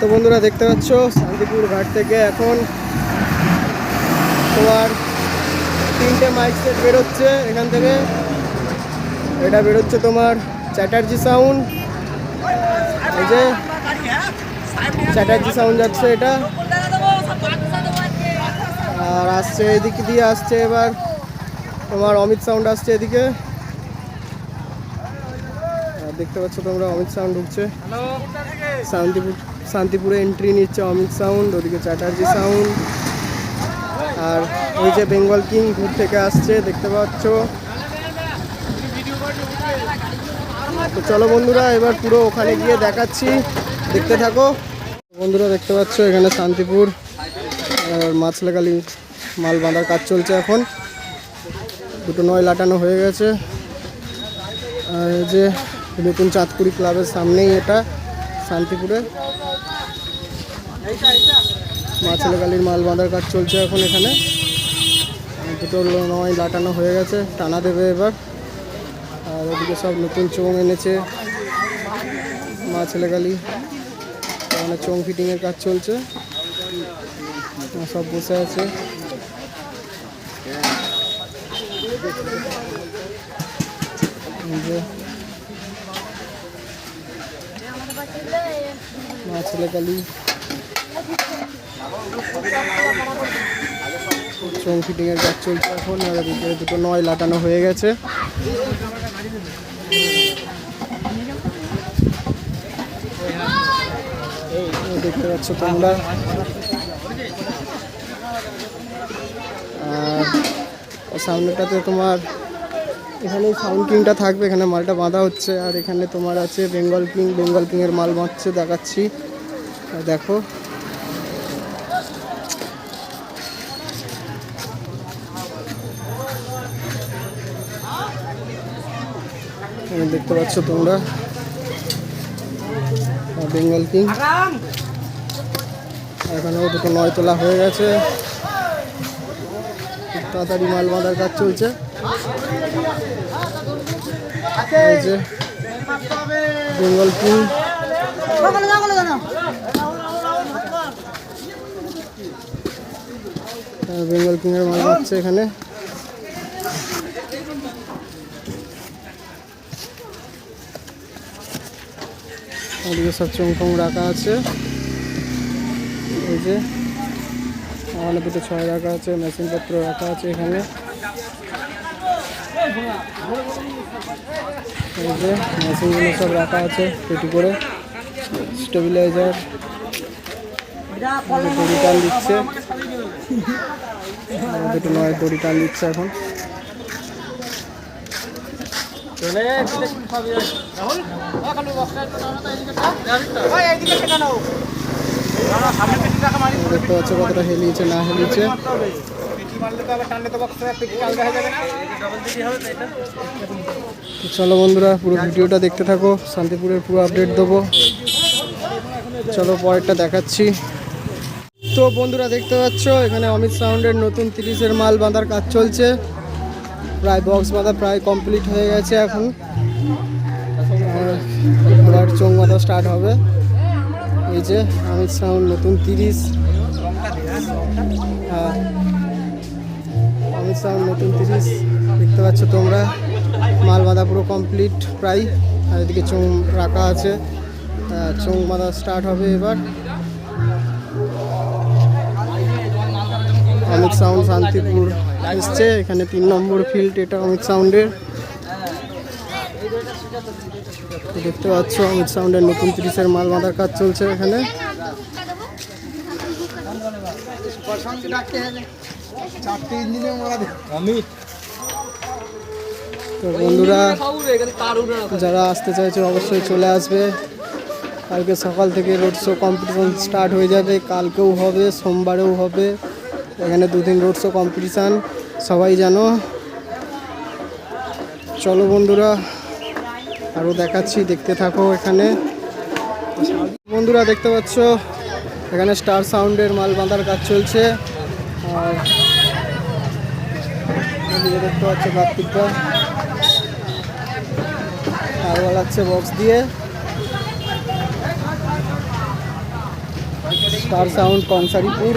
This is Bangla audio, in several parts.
তো বন্ধুরা দেখতে পাচ্ছ শান্তিপুর ঘাট থেকে এখন তোমার তিনটে মাইক সেট বেরোচ্ছে এখান থেকে। এটা বেরোচ্ছে তোমার চ্যাটার্জি সাউন্ড এই যে চ্যাটার্জি সাউন্ড যাচ্ছে এটা। আর আসছে এদিক দিয়ে আসছে এবার তোমার অমিত সাউন্ড আসছে এদিকে। আর দেখতে পাচ্ছ তোমরা অমিত সাউন্ড ঢুকছে। শান্তিপুর শান্তিপুরে এন্ট্রি নিচ্ছে অমিত সাউন্ড ওদিকে চ্যাটার্জি সাউন্ড আর ওই যে বেঙ্গল কিং দূর থেকে আসছে, দেখতে পাচ্ছ। তো চলো বন্ধুরা, এবার পুরো ওখানে গিয়ে দেখাচ্ছি। দেখতে থাকো। বন্ধুরা, দেখতে পাচ্ছ এখানে শান্তিপুর। আর মাছলাকালি মাল বাঁধার কাজ চলছে এখন। দুটো নয় লাটানো হয়ে গেছে। আর যে নতুন চাঁদপুরি ক্লাবের সামনেই এটা শান্তিপুরে। মাছলাকালির মাল বাঁধার কাজ চলছে এখন এখানে। দুটো নয় লাটানো হয়ে গেছে, টানা দেবে এবার। আর ওদিকে সব নতুন চোং এনেছে মা ছেলেকালি। ওখানে চোং ফিটিংয়ের কাজ চলছে। সব বসে আছে। মা ছেলেকালি কাজ চলছে এখন, আর এদিকে দুটো নয় লাটানো হয়ে গেছে। দেখতে পাচ্ছ তোমরা। সামনেটাতে তোমার এখানে সাউন্ড কিংটা থাকবে, এখানে মালটা বাঁধা হচ্ছে, আর এখানে তোমার আছে বেঙ্গল কিং বেঙ্গল কিংয়ের মাল বাঁধছে, দেখাচ্ছি। দেখো দেখতে পাচ্ছ তোমরা। Bengal king. এখানেও দুটো নয় তোলা হয়ে গেছে। তাড়াতাড়ি মাল বাঁধার কাজ চলছে। বেঙ্গল কিং। বেঙ্গল কিংয়ের মাল বাঁধছে এখানে। ওদিকে সব চমকম রাখা আছে। এই যে ওখানে দুটো ছয় রাখা আছে মেশিনপত্র রাখা আছে এখানে। এই যে, মেশিনগুলো সব রাখা আছে পেটি করে। স্টেবিলাইজার। দড়ি টান দিচ্ছে। দুটো দড়ি টান দিচ্ছে এখন। দেখতে পাচ্ছ কতটা হেলিয়েছে না হেলিয়েছে। চলো বন্ধুরা পুরো ভিডিওটা দেখতে থাকো শান্তিপুরের পুরো আপডেট দেবো। চলো পরেরটা দেখাচ্ছি। তো বন্ধুরা দেখতে পাচ্ছ এখানে অমিত সাউন্ডের নতুন তিরিশের মাল বাঁধার কাজ চলছে। প্রায় বক্স বাঁধা প্রায় কমপ্লিট হয়ে গেছে এখন। আর এবার চোং বাঁধা স্টার্ট হবে। এই যে অমিত সাউন্ড নতুন তিরিশ। হ্যাঁ। অমিত সাউন্ড নতুন তিরিশ। দেখতে পাচ্ছ তোমরা, মাল বাঁধা পুরো কমপ্লিট প্রায়। আর এদিকে চোং রাখা আছে। চোং বাঁধা স্টার্ট হবে এবার। অমিত সাউন্ড শান্তিপুর। এসছে এখানে তিন নম্বর ফিল্ড এটা অমিত সাউন্ডের। দেখতে পাচ্ছ অমিত সাউন্ডের নতুন তিরিশের মাল বাঁধার কাজ চলছে এখানে। তো বন্ধুরা যারা আসতে চাইছে অবশ্যই চলে আসবে। কালকে সকাল থেকে রোড শো কম্পিটিশন স্টার্ট হয়ে যাবে। কালকেও হবে সোমবারেও হবে। এখানে দুদিন রোড শো কম্পিটিশান সবাই জানো। চলো বন্ধুরা আরও দেখাচ্ছি, দেখতে থাকো এখানে। বন্ধুরা, দেখতে পাচ্ছ, এখানে স্টার সাউন্ডের মাল বাঁধার কাজ চলছে। আর দেখতে পাচ্ছ কার্তিকটা তার বাড়াচ্ছে বক্স দিয়ে। Star sound Kansaripur.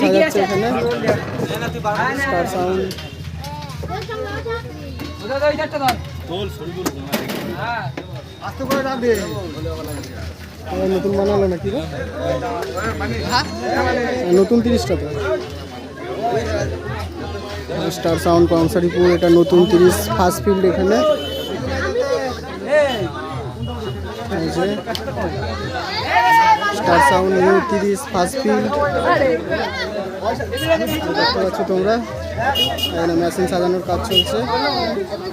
সাজাচ্ছে এখানে। Star sound. নতুন বানালো নাকি হ্যাঁ, নতুন তিরিশটা তো। স্টার সাউন্ড কংসারিপুর এটা নতুন তিরিশ ফার্স্ট ফিল্ড এখানে। এই যে। স্টার সাউন্ড নিউ তিরিশ ফার্স্ট ফিল্ড দেখতে পাচ্ছ তোমরা, এখানে মেশিন সাজানোর কাজ চলছে।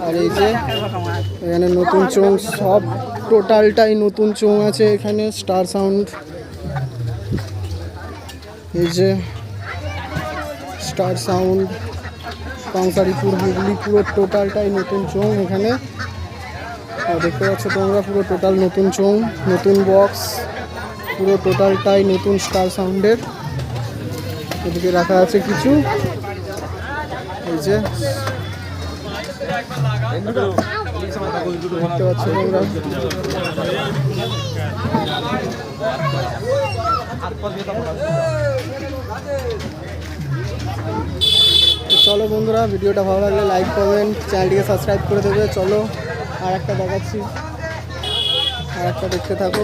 আর এই যে, এখানে নতুন চোং সব টোটালটাই নতুন চোং আছে এখানে স্টার সাউন্ড এই যে স্টার সাউন্ড কংসারিপুর হুগলি পুরো টোটালটাই নতুন চোং এখানে। আর দেখতে পাচ্ছ তোমরা, পুরো টোটাল নতুন চোং নতুন বক্স পুরো টোটালটাই নতুন স্টার সাউন্ডের। এদিকে রাখা আছে কিছু। এই যে। দেখতে পাচ্ছ চলো বন্ধুরা, ভিডিওটা ভালো লাগলে লাইক করবেন চ্যানেলটিকে সাবস্ক্রাইব করে দেবে। চলো আর একটা দেখাচ্ছি। আর একটা দেখতে থাকো।